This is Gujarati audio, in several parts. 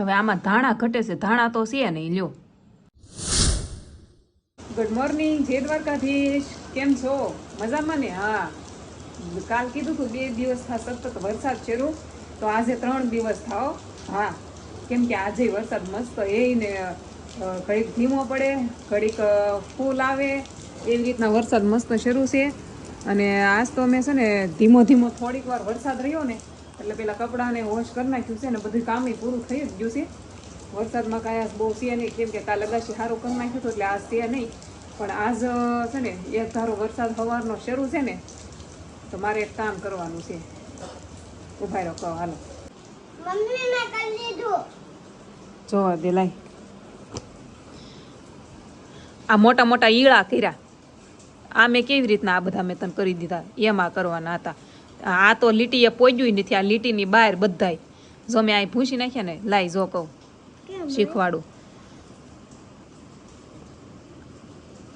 હવે આમાં ધાણા ઘટે છે. ધાણા તો છે નહીં, લ્યો. ગુડ મોર્નિંગ જય દ્વારકાધીશ. કેમ છો? મજામાં ને? હા. કાલ કીધું તું બે દિવસ થા સતત વરસાદ શરૂ. તો આજે ત્રણ દિવસ થાઓ. હા. કેમ કે આજે વરસાદ મસ્ત એ ને ઘડીક ધીમો પડે, ઘડીક ફૂલ આવે. એવી રીતના વરસાદ મસ્ત શરૂ છે. અને આજ તો અમે છે ને, ધીમો ધીમો થોડીક વાર વરસાદ રહ્યો ને એટલે પેલા કપડાને વોશ કરી નાખ્યું છે ને બધું કામ પૂરું થઈ જ ગયું છે. વરસાદમાં કાંઈ બહુ છે નહીં કેમ કે કાલ અગાશી સારું કરી નાખ્યું હતું એટલે આજ છે નહીં. પણ આજ છે ને એક ધારો વરસાદ સવારનો શરૂ છે ને તો મારે એક કામ કરવાનું છે. ઊભા રહો કહો હાલો. જો મેં જોવા દે લાઈ આ મોટા મોટા ઈળા કર્યા. આ મેં કેવી રીતના આ બધા મેં તને કરી દીધા? એમાં કરવાના હતા. આ તો લીટીએ પોજ્યું નથી આ લીટીની બહાર બધાય. જો મેં અહીં ભૂસી નાખ્યા ને લાઈ જો કહું શીખવાડું.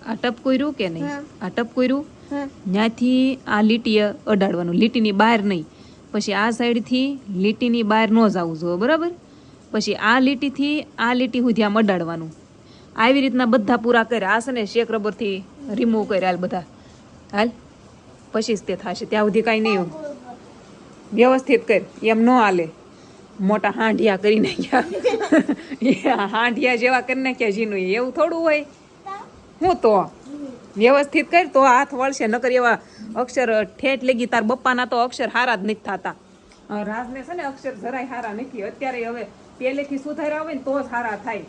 આ ટપકોર્યું કે નહીં. આ ટપકોર્યું હા. ત્યાંથી આ લીટીએ અડાડવાનું લીટીની બહાર નહીં. પછી આ સાઈડથી લીટીની બહાર ન જવું જોઈએ બરાબર? પછી આ લીટીથી આ લીટી સુધી આમ અડાડવાનું. આવી રીતના બધા પૂરા કર્યા. આ છે ને શેક રબરથી રિમૂવ કર્યા હાલ બધા. હાલ? પછી જ તે થશે. ત્યાં સુધી કાંઈ નહીં હોય. વ્યવસ્થિત કર. એમ ન હાલે. મોટા હાંઢિયા કરી નાખ્યા. હાંઢિયા જેવા કરી નાખ્યા જીનું એવું થોડું હોય. હું તો વ્યવસ્થિત કર, તો હાથ વળશે. નકર એવા અક્ષર ઠેઠ લેગી તાર બપ્પાના તો અક્ષર હારા જ નથી થતા. રાજને છે ને અક્ષર જરાય હારા નથી. અત્યારે હવે પહેલેથી સુધારા આવે ને તો જ હારા થાય.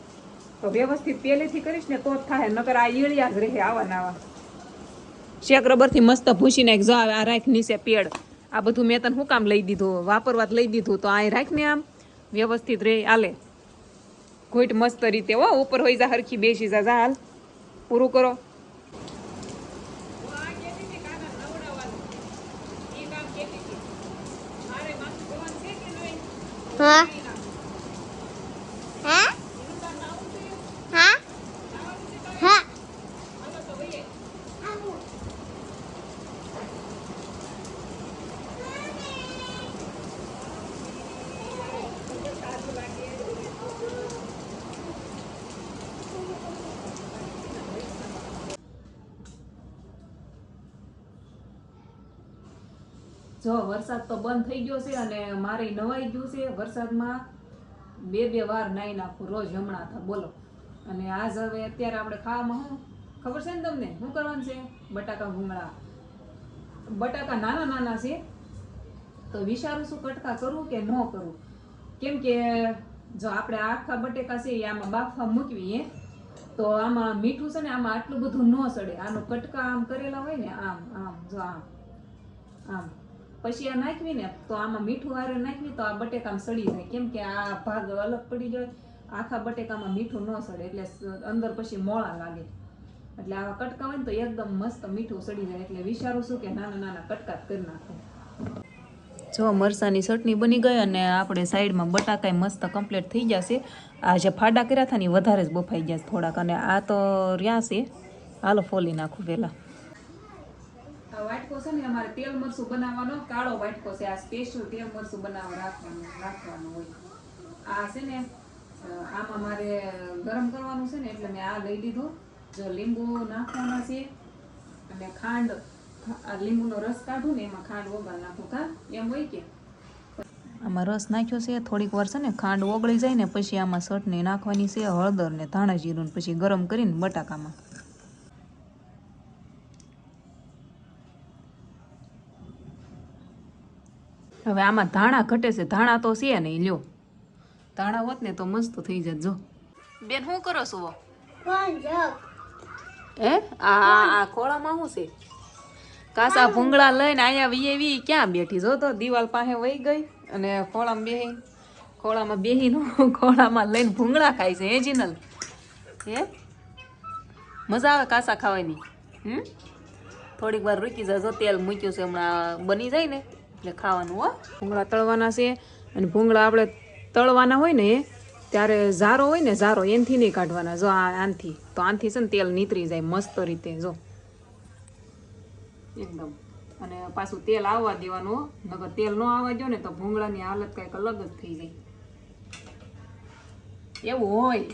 તો વ્યવસ્થિત પહેલેથી કરીશ ને તો જ થાય. નકર આ ઈળિયા જ રહે આવા નાવા શેક રબરથી મસ્ત ભૂસી નાખ જો આ રાખ નીચે પેડ. આ બધું મેં તને શું કામ લઈ દીધું? વાપરવા લઈ દીધું. તો આ રાખ ને આમ. વ્યવસ્થિત રહે આલે. ઘોઈટ મસ્ત રીતે, હો, ઉપર હોય જા, હરખી બેસી જા, હાલ. પૂરું કરો. હા હા હા જો વરસાદ તો બંધ થઈ ગયો છે અને મારે નવાઈ ગયું છે, વરસાદમાં બે બે વાર નાઈ નાખું રોજ હમણાં થા બોલો. અને આજ હવે અત્યારે આપણે ખાવામાં શું ખબર છે ને તમને? શું કરવાનું છે? બટાકા ભૂંગળા. બટાકા નાના નાના છે, તો વિચારું શું કટકા કરવું કે ન કરું? કેમ કે જો આપણે આખા બટેકા છે એ આમાં બાફવા મૂકવીએ, તો આમાં મીઠું છે ને આમાં આટલું બધું ન સડે. આનો કટકા આમ કરેલા હોય ને, આમ આમ, જો આમ આમ. પછી આ નાખવી ને, તો આમાં મીઠું હારે નાખવી, તો આ બટેકામાં સડી જાય. કેમ કે આ ભાગ અલગ પડી જાય, આખા બટેકામાં મીઠું ન સડે, એટલે અંદર પછી મોળા લાગે. એટલે આવા કટકા હોય ને, તો એકદમ મસ્ત મીઠું સડી જાય. એટલે વિચારું છું કે નાના નાના કટકા કરી નાખું. જો, મરસાની ચટણી બની ગઈ અને આપણે સાઈડમાં બટાકા મસ્ત કમ્પ્લીટ થઈ જશે. આ જે ફાડા કર્યા હતા ને વધારે જ બફાઈ ગયા થોડાક. અને આ તો રહ્યા છે. હાલો, ફોલી નાખું પહેલાં. વાટકો છે ને, અમારે તેલ મરચું બનાવવાનો, કાળો વાટકો છે. આ સ્પેશિયલ તેલ મરચું બનાવવા રાખવાનું રાખવાનું હોય. આ છે ને આમાં મારે ગરમ કરવાનું છે ને, એટલે મેં આ લઈ દીધું. જો લીંબુ નાખવાના છે, અને ખાંડ લીંબુનો રસ કાઢું ને, એમાં ખાંડ વગાડ નાખું કા એમ હોય કે? આમાં રસ નાખ્યો છે, થોડીક વાર છે ને, ખાંડ ઓગળી જાય ને, પછી આમાં ચટણી નાખવાની છે હળદર ને ધાણા જીરું પછી ગરમ કરીને બટાકામાં. હવે આમાં ધાણા ઘટે છે. ધાણા તો છે નહીં લ્યો. ધાણા હોત ને તો મસ્ત થઈ જાય જો. બેન શું કરો છો હે? આ આ- આ ખોળામાં શું છે? કાસા ભૂંગળા લઈને અહીંયા વી ક્યાં બેઠી? જો તો દિવાલ પાસે વહી ગઈ અને ખોળામાં બેહી. ખોળામાં બેહીનો ખોળામાં લઈને ભૂંગળા ખાય છે હે જીનલ હે? મજા આવે કાસા ખાવાની. હમ? થોડીક વાર રૂકી જાજો તેલ મૂક્યું છે હમણાં બની જાય ને. એટલે ખાવાનું હો. ભૂંગળા તળવાના છે અને ભૂંગળા આપણે તળવાના હોય ને ત્યારે ઝારો હોય ને ઝારો એનથી નહીં કાઢવાના. જો આ આનથી તો આનથી છે ને તેલ નીતરી જાય મસ્ત રીતે જો. એકદમ. અને પાછું તેલ આવવા દેવાનું નગર તેલ ન આવવા દો ને તો ભૂંગળાની હાલત કંઈક અલગ જ થઈ જાય. એવું હોય.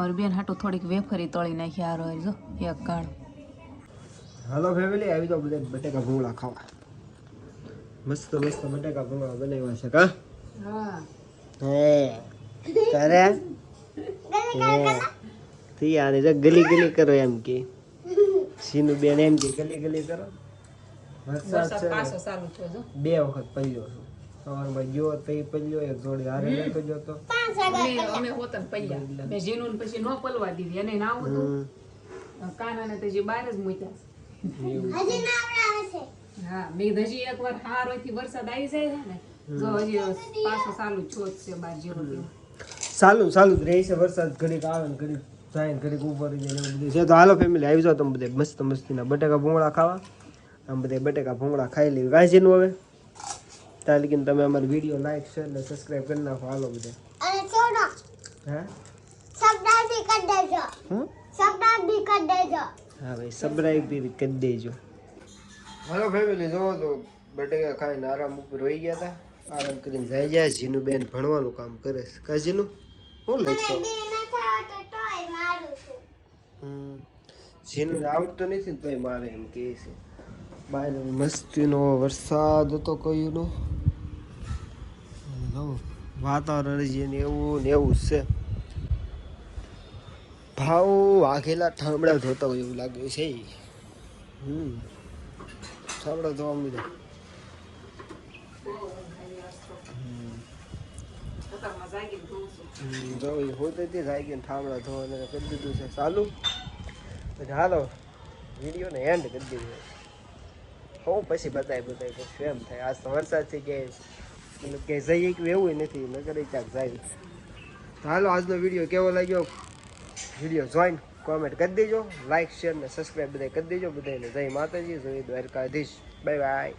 और બેન હાટું થોડીક વેફરી તળી નાખી આરો જો એક કાણ. હાલો ફેમિલી આવી તો બધા બટેકા ભૂંગળા ખાવા. મસ્ત મસ્ત બટેકા ભૂંગળા બનાવ્યા છે કા? હા. હે કરે હે. તી આને જો ગલી ગલી કરો એમ કે. સીનુ બેન એમ કે ગલી ગલી કરો. વરસાદ છે બે વખત પડ્યો છું. સવારમાં ગયો તો એ એક જોડી હારે લેતો ગયો તો. અમે અમે હોતન મેં જીનું પછી નો પલવા દીધી એને ના હતું કાનાને તો જે બહાર જ મૂક્યા છે. હજી ના આવડા હશે હા મેં હજી એકવાર હારોથી વરસાદ આવી જાય છે ને જો હજી પાછો ચાલુ છોત છે બાર જેવો ચાલુ જ રહે છે વરસાદ ઘડીક આવે ને ઘડીક જાય ને ઘડીક ઉપર રહી જાય છે. તો હાલો ફેમિલી આવી જાઓ તમે બધા મસ્ત મસ્તીના બટેકા ભૂંગળા ખાવા. આમ બધા બટેકા ભૂંગળા ખાઈ લેવી. કાંઈ જેનું હવે? ત્યાં લગીને તમે અમારી વીડિયો લાઈક શેર ને સબસ્ક્રાઈબ કરી નાખો હાલો બધા. અને છોડો. હે? સબડા બી કરી દેજો. હું? સબડા બી કરી દેજો. હા ભાઈ સબસ્ક્રાઇબ બી કરી દેજો. હાલો ફેમિલી જોવો તો બટેકા ખાઈને આરામ ઉપર રહી ગયા હતા આરામ કરીને જાય જાય જીનું બેન ભણવાનું કામ કરે છે. કા જીનું હું લખશો જીનું નથી આવતો તોય મારું છું. હમ. જેનું આવડતું નથી ને તોય મારે એમ કહે છે. બહાર મસ્તીનો વરસાદ હતો કયુંનો વાતાવરણ છે ને એવું ને એવું છે. ભાવ વાઘેલા ઠામડા ધોતા હોય એવું લાગે છે. હમ ઠામડા ધોવા મીધા સવારમાં જાગીને ધોઉં છું. જો એ હોતે તે કે ઠામડા ધોવાને કરી દીધું છે. ચાલુ? હાલો, વિડીયોને એન્ડ કરી દીધું હું, પછી બતાય બધાય પછી એમ થાય. આજ તો વરસાદથી કે, મતલબ કે જઈએ કે એવું નથી, નગર ક્યાંક જાય હાલો, આજનો વીડિયો કેવો લાગ્યો? વીડિયો જોઈન કોમેન્ટ કરી દેજો. લાઇક શેર ને સબસ્ક્રાઈબ બધા કરી દેજો. બધાને જય માતાજી, જય દ્વારકાધીશ. Bye bye